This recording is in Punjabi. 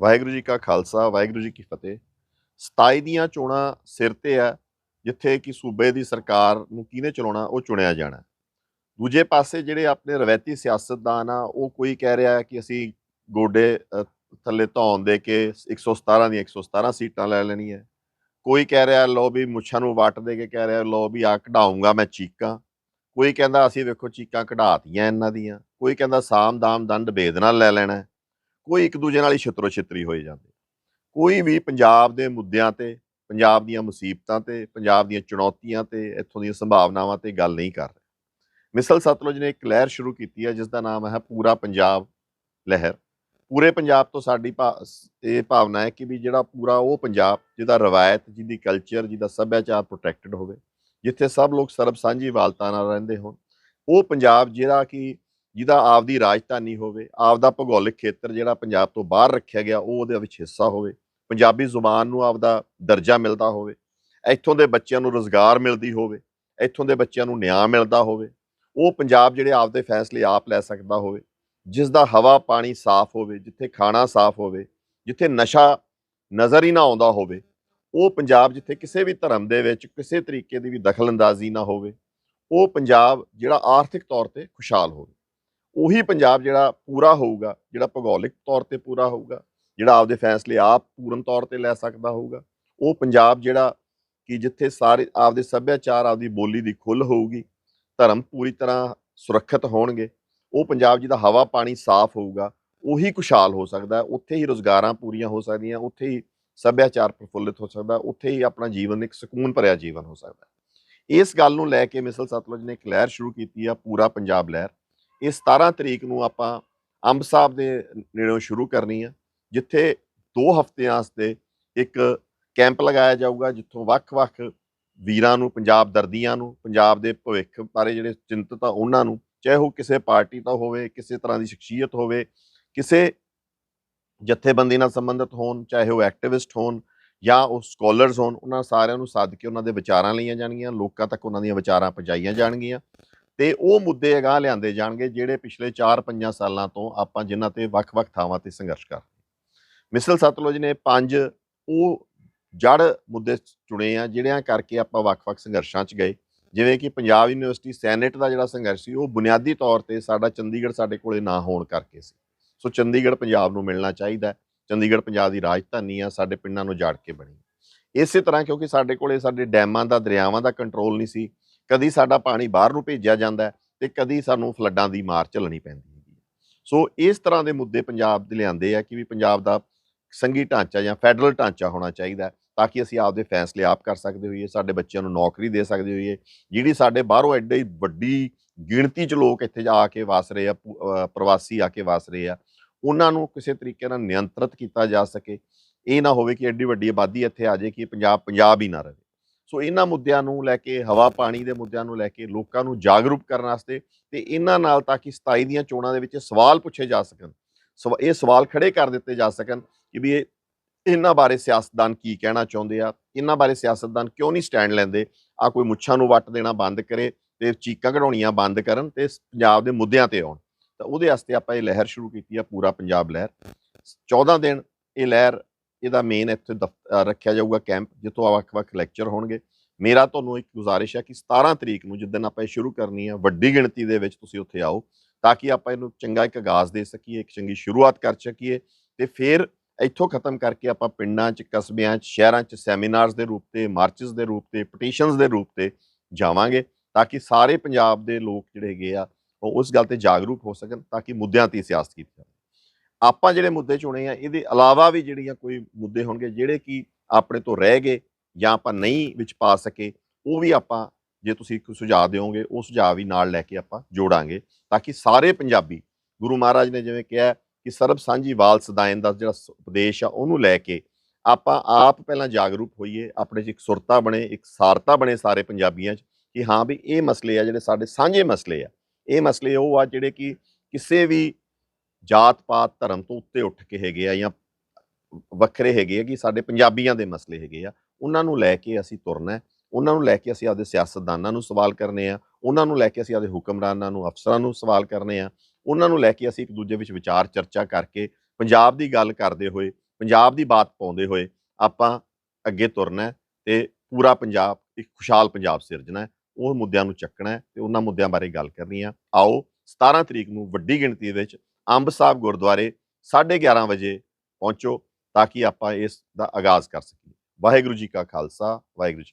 ਵਾਹਿਗੁਰੂ ਜੀ ਕਾ ਖਾਲਸਾ, ਵਾਹਿਗੁਰੂ ਜੀ ਕੀ ਫਤਿਹ। 27 ਦੀਆਂ ਚੋਣਾਂ ਸਿਰ ਤੇ ਆ, ਜਿੱਥੇ ਕਿ ਸੂਬੇ ਦੀ ਸਰਕਾਰ ਨੂੰ ਕਿਹਨੇ ਚਲਾਉਣਾ, ਉਹ ਚੁਣਿਆ ਜਾਣਾ। ਦੂਜੇ ਪਾਸੇ ਜਿਹੜੇ ਆਪਣੇ ਰਵਾਇਤੀ ਸਿਆਸਤਦਾਨ ਆ, ਉਹ ਕੋਈ ਕਹਿ ਰਿਹਾ ਕਿ ਅਸੀਂ ਗੋਡੇ ਥੱਲੇ ਧੌਣ ਦੇ ਕੇ 117 ਦੀਆਂ 117 ਸੀਟਾਂ ਲੈ ਲੈਣੀਆਂ ਕੋਈ ਕਹਿ ਰਿਹਾ ਲੋ ਵੀ ਮੁੱਛਾਂ ਨੂੰ ਵੱਟ ਦੇ ਕੇ ਕਹਿ ਰਿਹਾ ਲੋ ਵੀ ਆ ਕਢਾਉਂਗਾ ਮੈਂ ਚੀਕਾਂ। ਕੋਈ ਕਹਿੰਦਾ, ਅਸੀਂ ਵੇਖੋ ਚੀਕਾਂ ਕਢਾਤੀਆਂ ਇਹਨਾਂ ਦੀਆਂ। ਕੋਈ ਕਹਿੰਦਾ ਸਾਮ ਦਾਮ ਦੰਡ ਭੇਦ ਲੈ ਲੈਣਾ ਕੋਈ ਇੱਕ ਦੂਜੇ ਨਾਲ ਹੀ ਛਿੱਤਰੋ ਛਿੱਤਰੀ ਹੋਏ ਜਾਂਦੇ। ਕੋਈ ਵੀ ਪੰਜਾਬ ਦੇ ਮੁੱਦਿਆਂ ਤੇ, ਪੰਜਾਬ ਦੀਆਂ ਮੁਸੀਬਤਾਂ ਤੇ, ਪੰਜਾਬ ਦੀਆਂ ਚੁਣੌਤੀਆਂ ਤੇ, ਇੱਥੋਂ ਦੀਆਂ ਸੰਭਾਵਨਾਵਾਂ ਤੇ ਗੱਲ ਨਹੀਂ ਕਰ ਰਿਹਾ। ਮਿਸਲ ਸਤਲੁਜ ਨੇ ਇੱਕ ਲਹਿਰ ਸ਼ੁਰੂ ਕੀਤੀ ਹੈ ਜਿਸ ਦਾ ਨਾਮ ਹੈ ਪੂਰਾ ਪੰਜਾਬ ਲਹਿਰ। ਪੂਰੇ ਪੰਜਾਬ ਤੋਂ ਸਾਡੀ ਭਾ- ਇਹ ਭਾਵਨਾ ਹੈ ਕਿ ਵੀ ਜਿਹੜਾ ਪੂਰਾ ਉਹ ਪੰਜਾਬ, ਜਿਹਦਾ ਰਵਾਇਤ, ਜਿਹਦੀ ਕਲਚਰ ਜਿਹਦਾ ਸੱਭਿਆਚਾਰ ਪ੍ਰੋਟੈਕਟਡ ਹੋਵੇ, ਜਿੱਥੇ ਸਭ ਲੋਕ ਸਰਬ ਸਾਂਝੀ ਵਾਲਤਾ ਨਾਲ ਰਹਿੰਦੇ ਹੋਣ, ਉਹ ਪੰਜਾਬ ਜਿਹੜਾ ਕਿ ਜਿਹਦਾ ਆਪਦੀ ਰਾਜਧਾਨੀ ਹੋਵੇ, ਆਪਦਾ ਭੂਗੋਲਿਕ ਖੇਤਰ ਜਿਹੜਾ ਪੰਜਾਬ ਤੋਂ ਬਾਹਰ ਰੱਖਿਆ ਗਿਆ, ਉਹ ਉਹਦੇ ਵਿੱਚ ਹਿੱਸਾ ਹੋਵੇ। ਪੰਜਾਬੀ ਜ਼ੁਬਾਨ ਨੂੰ ਆਪਦਾ ਦਰਜਾ ਮਿਲਦਾ ਹੋਵੇ। ਇੱਥੋਂ ਦੇ ਬੱਚਿਆਂ ਨੂੰ ਰੋਜ਼ਗਾਰ ਮਿਲਦੀ ਹੋਵੇ, ਇੱਥੋਂ ਦੇ ਬੱਚਿਆਂ ਨੂੰ ਨਿਆਂ ਮਿਲਦਾ ਹੋਵੇ। ਉਹ ਪੰਜਾਬ ਜਿਹੜੇ ਆਪਦੇ ਫੈਸਲੇ ਆਪ ਲੈ ਸਕਦਾ ਹੋਵੇ ਜਿਸ ਦਾ ਹਵਾ, ਪਾਣੀ ਸਾਫ਼ ਹੋਵੇ, ਜਿੱਥੇ ਖਾਣਾ ਸਾਫ਼ ਹੋਵੇ, ਜਿੱਥੇ ਨਸ਼ਾ ਨਜ਼ਰ ਹੀ ਨਾ ਆਉਂਦਾ ਹੋਵੇ, ਉਹ ਪੰਜਾਬ ਜਿੱਥੇ ਕਿਸੇ ਵੀ ਧਰਮ ਦੇ ਵਿੱਚ ਕਿਸੇ ਤਰੀਕੇ ਦੀ ਵੀ ਦਖਲਅੰਦਾਜ਼ੀ ਨਾ ਹੋਵੇ, ਉਹ ਪੰਜਾਬ ਜਿਹੜਾ ਆਰਥਿਕ ਤੌਰ ਤੇ ਖੁਸ਼ਹਾਲ ਹੋਵੇ। ਉਹੀ ਪੰਜਾਬ ਜਿਹੜਾ ਪੂਰਾ ਹੋਊਗਾ, ਜਿਹੜਾ ਭੂਗੋਲਿਕ ਤੌਰ ਤੇ ਪੂਰਾ ਹੋਊਗਾ, ਜਿਹੜਾ ਆਪਦੇ ਫੈਸਲੇ ਆਪ ਪੂਰਨ ਤੌਰ ਤੇ ਲੈ ਸਕਦਾ ਹੋਊਗਾ, ਉਹ ਪੰਜਾਬ ਜਿਹੜਾ ਕਿ ਜਿੱਥੇ ਸਾਰੇ ਆਪਦੇ ਸੱਭਿਆਚਾਰ, ਆਪਦੀ ਬੋਲੀ ਦੀ ਖੁੱਲ ਹੋਊਗੀ, ਧਰਮ ਪੂਰੀ ਤਰ੍ਹਾਂ ਸੁਰੱਖਿਅਤ ਹੋਣਗੇ, ਉਹ ਪੰਜਾਬ ਜਿਹਦਾ ਹਵਾ ਪਾਣੀ ਸਾਫ਼ ਹੋਊਗਾ, ਉਹੀ ਖੁਸ਼ਹਾਲ ਹੋ ਸਕਦਾ ਉੱਥੇ ਹੀ ਰੋਜ਼ਗਾਰਾਂ ਪੂਰੀਆਂ ਹੋ ਸਕਦੀਆਂ, ਉੱਥੇ ਹੀ ਸੱਭਿਆਚਾਰ ਪ੍ਰਫੁੱਲਿਤ ਹੋ ਸਕਦਾ ਉੱਥੇ ਹੀ ਆਪਣਾ ਜੀਵਨ, ਇੱਕ ਸਕੂਨ ਭਰਿਆ ਜੀਵਨ ਹੋ ਸਕਦਾ ਇਸ ਗੱਲ ਨੂੰ ਲੈ ਕੇ ਮਿਸਲ ਸਤਲੁਜ ਨੇ ਇੱਕ ਲਹਿਰ ਸ਼ੁਰੂ ਕੀਤੀ ਆ, ਪੂਰਾ ਪੰਜਾਬ ਲਹਿਰ। ਇਹ 17 ਤਰੀਕ ਨੂੰ ਆਪਾਂ ਅੰਬ ਸਾਹਿਬ ਦੇ ਨੇੜੋਂ ਸ਼ੁਰੂ ਕਰਨੀ ਆ, ਜਿੱਥੇ 2 ਹਫ਼ਤਿਆਂ ਵਾਸਤੇ ਇੱਕ ਕੈਂਪ ਲਗਾਇਆ ਜਾਊਗਾ, ਜਿੱਥੋਂ ਵੱਖ-ਵੱਖ ਵੀਰਾਂ ਨੂੰ, ਪੰਜਾਬ ਦਰਦੀਆਂ ਨੂੰ, ਪੰਜਾਬ ਦੇ ਭਵਿੱਖ ਬਾਰੇ ਜਿਹੜੇ ਚਿੰਤਤ ਆ ਉਹਨਾਂ ਨੂੰ, ਚਾਹੇ ਉਹ ਕਿਸੇ ਪਾਰਟੀ ਤੋਂ ਹੋਵੇ, ਕਿਸੇ ਤਰ੍ਹਾਂ ਦੀ ਸ਼ਖਸੀਅਤ ਹੋਵੇ, ਕਿਸੇ ਜਥੇਬੰਦੀ ਨਾਲ ਸੰਬੰਧਿਤ ਹੋਣ, ਚਾਹੇ ਉਹ ਐਕਟਿਵਿਸਟ ਹੋਣ ਜਾਂ ਉਹ ਸਕਾਲਰਸ ਹੋਣ, ਉਹਨਾਂ ਸਾਰਿਆਂ ਨੂੰ ਸੱਦ ਕੇ ਉਹਨਾਂ ਦੇ ਵਿਚਾਰਾਂ ਲਈਆਂ ਜਾਣਗੀਆਂ, ਲੋਕਾਂ ਤੱਕ ਉਹਨਾਂ ਦੀਆਂ ਵਿਚਾਰਾਂ ਪਹੁੰਚਾਈਆਂ ਜਾਣਗੀਆਂ। ਤੇ ਉਹ ਮੁੱਦੇ ਅਗਾਂਹ ਲਿਆਂਦੇ ਜਾਣਗੇ ਜਿਹੜੇ ਪਿਛਲੇ 4-5 ਸਾਲਾਂ ਤੋਂ ਆਪਾਂ ਜਿਨ੍ਹਾਂ ਤੇ ਵੱਖ-ਵੱਖ ਥਾਵਾਂ ਤੇ ਸੰਘਰਸ਼ ਕਰ ਮਿਸਲ ਸਤਲੁਜ ਨੇ ਪੰਜ ਉਹ ਜੜ ਮੁੱਦੇ ਚੁਣੇ ਆ, ਜਿਹੜਿਆਂ ਕਰਕੇ ਆਪਾਂ ਵੱਖ-ਵੱਖ ਸੰਘਰਸ਼ਾਂ 'ਚ ਗਏ। ਜਿਵੇਂ ਕਿ ਪੰਜਾਬ ਯੂਨੀਵਰਸਿਟੀ ਸੈਨੇਟ ਦਾ ਜਿਹੜਾ ਸੰਘਰਸ਼ ਸੀ, ਉਹ ਬੁਨਿਆਦੀ ਤੌਰ ਤੇ ਸਾਡਾ ਚੰਡੀਗੜ੍ਹ ਸਾਡੇ ਕੋਲੇ ਨਾ ਹੋਣ ਕਰਕੇ ਸੀ। ਸੋ ਚੰਡੀਗੜ੍ਹ ਪੰਜਾਬ ਨੂੰ ਮਿਲਣਾ ਚਾਹੀਦਾ ਚੰਡੀਗੜ੍ਹ ਪੰਜਾਬ ਦੀ ਰਾਜਧਾਨੀ ਆ, ਸਾਡੇ ਪਿੰਡਾਂ ਨੂੰ ਜਾੜ ਕੇ ਬਣੀ। ਇਸੇ ਤਰ੍ਹਾਂ ਕਿਉਂਕਿ ਸਾਡੇ ਕੋਲੇ ਸਾਡੇ ਡੈਮਾਂ ਦਾ, ਦਰਿਆਵਾਂ ਦਾ ਕੰਟਰੋਲ ਨਹੀਂ ਸੀ ਕਦੀ ਸਾਡਾ ਪਾਣੀ ਬਾਹਰ ਨੂੰ ਭੇਜਿਆ ਜਾਂਦਾ ਹੈ ਤੇ ਕਦੀ ਸਾਨੂੰ ਫਲੱਡਾਂ ਦੀ ਮਾਰ ਝੱਲਣੀ ਪੈਂਦੀ ਹੈਗੀ ਹੈ। ਸੋ ਇਸ ਤਰ੍ਹਾਂ ਦੇ ਮੁੱਦੇ ਪੰਜਾਬ ਦੇ ਲਿਆਂਦੇ ਆ ਕਿ ਵੀ ਪੰਜਾਬ ਦਾ ਸੰਘੀ ਢਾਂਚਾ ਜਾਂ ਫੈਡਰਲ ਢਾਂਚਾ ਹੋਣਾ ਚਾਹੀਦਾ ਤਾਂ ਕਿ ਅਸੀਂ ਆਪਦੇ ਫੈਸਲੇ ਆਪ ਕਰ ਸਕਦੇ ਹੋਈਏ, ਸਾਡੇ ਬੱਚਿਆਂ ਨੂੰ ਨੌਕਰੀ ਦੇ ਸਕਦੇ ਹੋਈਏ, ਜਿਹੜੀ ਸਾਡੇ ਬਾਹਰੋਂ ਐਡੀ ਵੱਡੀ ਗਿਣਤੀ 'ਚ ਲੋਕ ਇੱਥੇ ਆ ਕੇ ਵਸ ਰਹੇ ਆ ਪ੍ਰਵਾਸੀ ਆ ਕੇ ਵਸ ਰਹੇ ਆ, ਉਹਨਾਂ ਨੂੰ ਕਿਸੇ ਤਰੀਕੇ ਨਾਲ ਨਿਯੰਤਰਿਤ ਕੀਤਾ ਜਾ ਸਕੇ ਇਹ ਨਾ ਹੋਵੇ ਕਿ ਐਡੀ ਵੱਡੀ ਆਬਾਦੀ ਇੱਥੇ ਆ ਜਾਏ ਕਿ ਪੰਜਾਬ ਪੰਜਾਬ ਹੀ ਨਾ ਰਹੇ ਸੋ ਇਹਨਾਂ ਮੁੱਦਿਆਂ ਨੂੰ ਲੈ ਕੇ, ਹਵਾ ਪਾਣੀ ਦੇ ਮੁੱਦਿਆਂ ਨੂੰ ਲੈ ਕੇ ਲੋਕਾਂ ਨੂੰ ਜਾਗਰੂਕ ਕਰਨ ਵਾਸਤੇ ਤੇ ਇਹਨਾਂ ਨਾਲ ਤਾਂ ਕਿ 27 ਦੀਆਂ ਚੋਣਾਂ ਦੇ ਵਿੱਚ ਸਵਾਲ ਪੁੱਛੇ ਜਾ ਸਕਣ, ਸਵ- ਇਹ ਸਵਾਲ ਖੜੇ ਕਰ ਦਿੱਤੇ ਜਾ ਸਕਣ ਕਿ ਵੀ ਇਹ, ਇਹਨਾਂ ਬਾਰੇ ਸਿਆਸਤਦਾਨ ਕੀ ਕਹਿਣਾ ਚਾਹੁੰਦੇ ਆ, ਇਹਨਾਂ ਬਾਰੇ ਸਿਆਸਤਦਾਨ ਕਿਉਂ ਨਹੀਂ ਸਟੈਂਡ ਲੈਂਦੇ ਆ ਕੋਈ ਮੁੱਛਾਂ ਨੂੰ ਵੱਟ ਦੇਣਾ ਬੰਦ ਕਰੇ ਤੇ ਚੀਕਾਂ ਕਢਾਉਣੀਆਂ ਬੰਦ ਕਰਨ ਤੇ ਪੰਜਾਬ ਦੇ ਮੁੱਦਿਆਂ ਤੇ ਆਉਣ। ਤਾਂ ਉਹਦੇ ਵਾਸਤੇ ਆਪਾਂ ਇਹ ਲਹਿਰ ਸ਼ੁਰੂ ਕੀਤੀ ਆ, ਪੂਰਾ ਪੰਜਾਬ ਲਹਿਰ। 14 ਦਿਨ ਇਹ ਲਹਿਰ ਇਹਦਾ ਮੇਨ ਇੱਥੇ ਦਫ਼- ਰੱਖਿਆ ਜਾਊਗਾ ਕੈਂਪ ਜਿੱਥੋਂ ਵੱਖ-ਵੱਖ ਲੈਕਚਰ ਹੋਣਗੇ। ਮੇਰਾ ਤੁਹਾਨੂੰ ਇੱਕ ਗੁਜ਼ਾਰਿਸ਼ ਹੈ ਕਿ 17 ਤਰੀਕ ਨੂੰ ਜਿੱਦਣ ਆਪਾਂ ਇਹ ਸ਼ੁਰੂ ਕਰਨੀ ਆ ਵੱਡੀ ਗਿਣਤੀ ਦੇ ਵਿੱਚ ਤੁਸੀਂ ਉੱਥੇ ਆਓ, ਤਾਂ ਕਿ ਆਪਾਂ ਇਹਨੂੰ ਚੰਗਾ ਇੱਕ ਆਗਾਜ਼ ਦੇ ਸਕੀਏ, ਇੱਕ ਚੰਗੀ ਸ਼ੁਰੂਆਤ ਕਰ ਸਕੀਏ ਤੇ ਫਿਰ ਇੱਥੋਂ ਖਤਮ ਕਰਕੇ ਆਪਾਂ ਪਿੰਡਾਂ 'ਚ, ਕਸਬਿਆਂ 'ਚ, ਸ਼ਹਿਰਾਂ 'ਚ ਸੈਮੀਨਾਰਸ ਦੇ ਰੂਪ ਤੇ ਮਾਰਚਸ ਦੇ ਰੂਪ ਤੇ ਪਟੀਸ਼ਨਸ ਦੇ ਰੂਪ ਤੇ ਜਾਵਾਂਗੇ, ਤਾਂ ਕਿ ਸਾਰੇ ਪੰਜਾਬ ਦੇ ਲੋਕ ਜਿਹੜੇ ਹੈਗੇ ਆ, ਉਹ ਉਸ ਗੱਲ ਤੇ ਜਾਗਰੂਕ ਹੋ ਸਕਣ, ਤਾਂ ਕਿ ਮੁੱਦਿਆਂ ਤੇ ਸਿਆਸਤ ਕੀਤੀ ਜਾਵੇ। ਆਪਾਂ ਜਿਹੜੇ ਮੁੱਦੇ ਚੁਣੇ ਆ, ਇਹਦੇ ਇਲਾਵਾ ਵੀ ਜਿਹੜੀਆਂ ਕੋਈ ਮੁੱਦੇ ਹੋਣਗੇ, ਜਿਹੜੇ ਕਿ ਆਪਣੇ ਤੋਂ ਰਹਿ ਗਏ ਜਾਂ ਆਪਾਂ ਨਹੀਂ ਵਿੱਚ ਪਾ ਸਕੇ, ਉਹ ਵੀ ਆਪਾਂ ਜੇ ਤੁਸੀਂ ਕੋਈ ਸੁਝਾਅ ਦਿਓਗੇ, ਉਹ ਸੁਝਾਅ ਵੀ ਨਾਲ ਲੈ ਕੇ ਆਪਾਂ ਜੋੜਾਂਗੇ। ਤਾਂ ਕਿ ਸਾਰੇ ਪੰਜਾਬੀ, ਗੁਰੂ ਮਹਾਰਾਜ ਨੇ ਜਿਵੇਂ ਕਿਹਾ ਕਿ ਸਰਬ ਸਾਂਝੀ ਵਾਲ ਸਦਾਇਨ ਦਾ ਜਿਹੜਾ ਉਪਦੇਸ਼ ਆ, ਉਹਨੂੰ ਲੈ ਕੇ ਆਪਾਂ ਆਪ ਪਹਿਲਾਂ ਜਾਗਰੂਕ ਹੋਈਏ, ਆਪਣੇ 'ਚ ਇੱਕ ਸੁਰਤਾ ਬਣੇ, ਇੱਕ ਸਾਰਤਾ ਬਣੇ ਸਾਰੇ ਪੰਜਾਬੀਆਂ 'ਚ ਕਿ ਹਾਂ ਵੀ ਇਹ ਮਸਲੇ ਆ ਜਿਹੜੇ ਸਾਡੇ ਸਾਂਝੇ ਮਸਲੇ ਆ। ਇਹ ਮਸਲੇ ਉਹ ਆ ਜਿਹੜੇ ਕਿ ਕਿਸੇ ਵੀ ਜਾਤ ਪਾਤ ਧਰਮ ਤੋਂ ਉੱਤੇ ਉੱਠ ਕੇ ਹੈਗੇ ਆ ਜਾਂ ਵੱਖਰੇ ਹੈਗੇ ਆ ਕਿ ਸਾਡੇ ਪੰਜਾਬੀਆਂ ਦੇ ਮਸਲੇ ਹੈਗੇ ਆ, ਉਹਨਾਂ ਨੂੰ ਲੈ ਕੇ ਅਸੀਂ ਤੁਰਨਾ ਉਹਨਾਂ ਨੂੰ ਲੈ ਕੇ ਅਸੀਂ ਆਪਦੇ ਸਿਆਸਤਦਾਨਾਂ ਨੂੰ ਸਵਾਲ ਕਰਨੇ ਆ, ਉਹਨਾਂ ਨੂੰ ਲੈ ਕੇ ਅਸੀਂ ਆਪਦੇ ਹੁਕਮਰਾਨਾਂ ਨੂੰ, ਅਫਸਰਾਂ ਨੂੰ ਸਵਾਲ ਕਰਨੇ ਆ, ਉਹਨਾਂ ਨੂੰ ਲੈ ਕੇ ਅਸੀਂ ਇੱਕ ਦੂਜੇ ਵਿੱਚ ਵਿਚਾਰ ਚਰਚਾ ਕਰਕੇ ਪੰਜਾਬ ਦੀ ਗੱਲ ਕਰਦੇ ਹੋਏ, ਪੰਜਾਬ ਦੀ ਬਾਤ ਪਾਉਂਦੇ ਹੋਏ ਆਪਾਂ ਅੱਗੇ ਤੁਰਨਾ ਹੈ ਤੇ ਪੂਰਾ ਪੰਜਾਬ, ਇੱਕ ਖੁਸ਼ਹਾਲ ਪੰਜਾਬ ਸਿਰਜਣਾ ਹੈ, ਉਹ ਮੁੱਦਿਆਂ ਨੂੰ ਚੱਕਣਾ ਹੈ ਤੇ ਉਹਨਾਂ ਮੁੱਦਿਆਂ ਬਾਰੇ ਗੱਲ ਕਰਨੀ ਆ। ਆਓ 17 ਤਰੀਕ ਨੂੰ ਵੱਡੀ ਗਿਣਤੀ ਵਿੱਚ ਅੰਬ ਸਾਹਿਬ ਗੁਰਦੁਆਰੇ 11:30 ਵਜੇ ਪਹੁੰਚੋ ਤਾਂ ਕਿ ਆਪਾਂ ਇਸ ਦਾ ਆਗਾਜ਼ ਕਰ ਸਕੀਏ। ਵਾਹਿਗੁਰੂ ਜੀ ਕਾ ਖਾਲਸਾ, ਵਾਹਿਗੁਰੂ ਜੀ